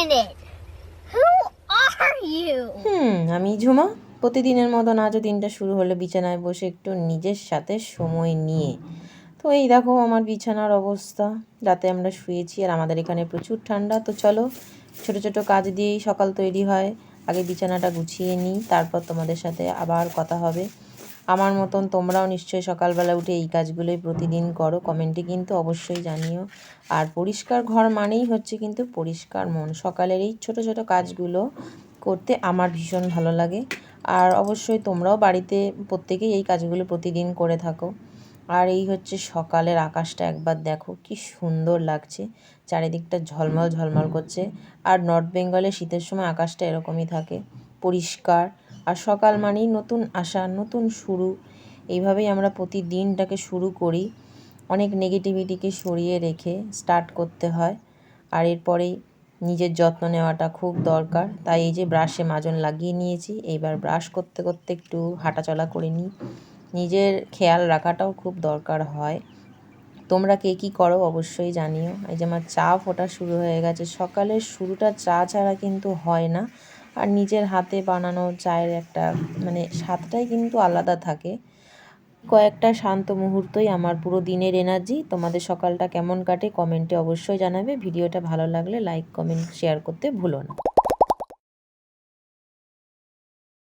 minute. Who are you? হুম, আমি ঝুমা। প্রতিদিনের মতন আজও দিনটা শুরু হলো বিছানায় বসে একটু নিজের সাথে সময় নিয়ে। তো এই দেখো আমার বিছানার অবস্থা। রাতে আমরা শুয়েছি আর আমাদের এখানে প্রচুর ঠান্ডা। তো চলো, ছোট ছোট কাজ দিয়েই সকাল তৈরি হয়। আগে বিছানাটা গুছিয়ে নিই, তারপর তোমাদের সাথে আবার কথা হবে। আমার মতন তোমরাও নিশ্চয়ই সকালবেলা উঠে এই কাজগুলোই প্রতিদিন করো। কমেন্টে কিন্তু অবশ্যই জানিও। আর পরিষ্কার ঘর মানেই হচ্ছে কিন্তু পরিষ্কার মন। সকালের এই ছোট ছোট কাজগুলো করতে আমার ভীষণ ভালো লাগে। আর অবশ্যই তোমরাও বাড়িতে প্রত্যেকেই এই কাজগুলো প্রতিদিন করে থাকো। আর এই হচ্ছে সকালের আকাশটা একবার দেখো, কি সুন্দর লাগছে। চারিদিকটা ঝলমল ঝলমল করছে। আর নর্থ বেঙ্গলে শীতের সময় আকাশটা এরকমই থাকে, পরিষ্কার। আর সকাল মানেই নতুন আশা, নতুন শুরু। এইভাবেই আমরা প্রতিদিনটাকে শুরু করি। অনেক নেগেটিভিটিকে সরিয়ে রেখে স্টার্ট করতে হয়। আর এরপরেই নিজের যত্ন নেওয়াটা খুব দরকার। তাই এই যে ব্রাশে মাজন লাগিয়ে নিয়েছি, এইবার ব্রাশ করতে করতে একটু হাঁটাচলা করে নিই। নিজের খেয়াল রাখাটাও খুব দরকার হয়। তোমরা কে কী করো অবশ্যই জানিও। এই যে আমার চা ফোটা শুরু হয়ে গেছে। সকালের শুরুটা চা ছাড়া কিন্তু হয় না। আর নিজের হাতে বানানো চায়ের একটা মানে স্বাদটাই কিন্তু আলাদা থাকে। কয়েকটা শান্ত মুহূর্তই আমার পুরো দিনের এনার্জি তোমাদের সকালটা কেমন কাটে কমেন্টে অবশ্যই জানাবে। ভিডিওটা ভালো লাগলে লাইক কমেন্ট শেয়ার করতে ভুলো না।